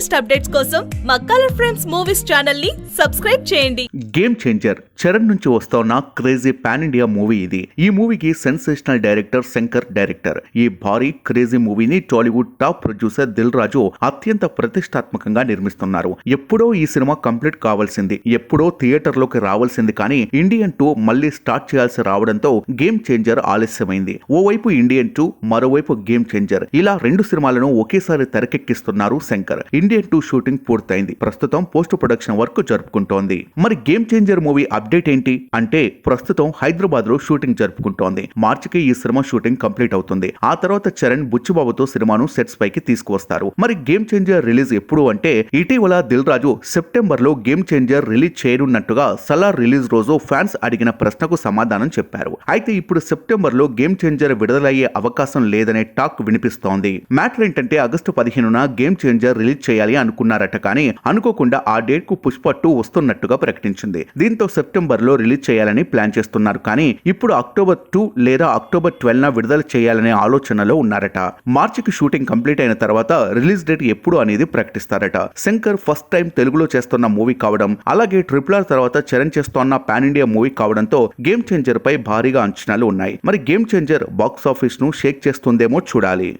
Latest updates కోసం మా colour frames movies ఛానల్ని సబ్స్క్రైబ్ చేయండి. గేమ్ చేంజర్ చరణ్ నుంచి వస్తోన్న క్రేజీ పాన్ ఇండియా మూవీ ఇది. ఈ మూవీకి సెన్సేషనల్ డైరెక్టర్ శంకర్ డైరెక్టర్ ఈ భారీ క్రేజీ మూవీని Tollywood top producer Dil Raju అత్యంత ప్రతిష్టాత్మకంగా నిర్మిస్తున్నారు. ఎప్పుడో ఈ సినిమా కంప్లీట్ కావాల్సింది. ఎప్పుడో థియేటర్లోకి రావాల్సింది కానీ ఇండియన్ టూ మళ్ళీ స్టార్ట్ చేయాల్సి రావడంతో గేమ్ చేంజర్ ఆలస్యమైంది. ఓవైపు ఇండియన్ టూ మరోవైపు గేమ్ చేంజర్ ఇలా రెండు సినిమాలను ఒకేసారి తెరకెక్కిస్తున్నారు శంకర్. ఇండియన్ టూ షూటింగ్ పూర్తయింది. ప్రస్తుతం పోస్ట్ ప్రొడక్షన్ వర్క్ జరుపుకుంటోంది. మరి గేమ్ చేంజర్ మూవీ అప్డేట్ ఏంటి? అంటే ప్రస్తుతం హైదరాబాద్లో షూటింగ్ జరుపుకుంటోంది. మార్చికి ఈ సినిమా షూటింగ్ కంప్లీట్ అవుతుంది. ఆ తర్వాత చరణ్ బుచ్చిబాబుతో సినిమాను సెట్స్ పైకి తీసుకువస్తారు. మరి గేమ్ చేంజర్ రిలీజ్ ఎప్పుడు అంటే ఇటీవల దిల్ రాజు సెప్టెంబర్లో గేమ్ చేంజర్ రిలీజ్ చేయనున్నట్టుగా సలార్ రిలీజ్ రోజు ఫ్యాన్స్ అడిగిన ప్రశ్నకు సమాధానం చెప్పారు. అయితే ఇప్పుడు సెప్టెంబర్లో గేమ్ చేంజర్ విడుదలయ్యే అవకాశం లేదనే టాక్ వినిపిస్తోంది. మ్యాటర్ ఏంటంటే ఆగస్టు పదిహేనున గేమ్ చేంజర్ రిలీజ్ చేయాలి అనుకున్నారట కానీ అనుకోకుండా ఆ డేట్కు పుష్ప టూ వస్తున్నట్టుగా ప్రకటించింది. దీంతో సెప్టెంబర్లో రిలీజ్ చేయాలని ప్లాన్ చేస్తున్నారు కానీ ఇప్పుడు అక్టోబర్ టూ లేదా అక్టోబర్ ట్వెల్వ్ న విడుదల చేయాలనే ఆలోచనలో ఉన్నారట. మార్చికి షూటింగ్ కంప్లీట్ అయిన తర్వాత రిలీజ్ డేట్ ఎప్పుడు అనేది ప్రకటిస్తారట. శంకర్ ఫస్ట్ టైం తెలుగులో చేస్తున్న మూవీ కావడం అలాగే ట్రిపుల్ ఆర్ తర్వాత చరణ్ చేస్తున్న పాన్ ఇండియా మూవీ కావడంతో గేమ్ చేంజర్ పై భారీగా అంచనాలు ఉన్నాయి. మరి గేమ్ చేంజర్ బాక్స్ ఆఫీస్ను షేక్ చేస్తుందేమో చూడాలి.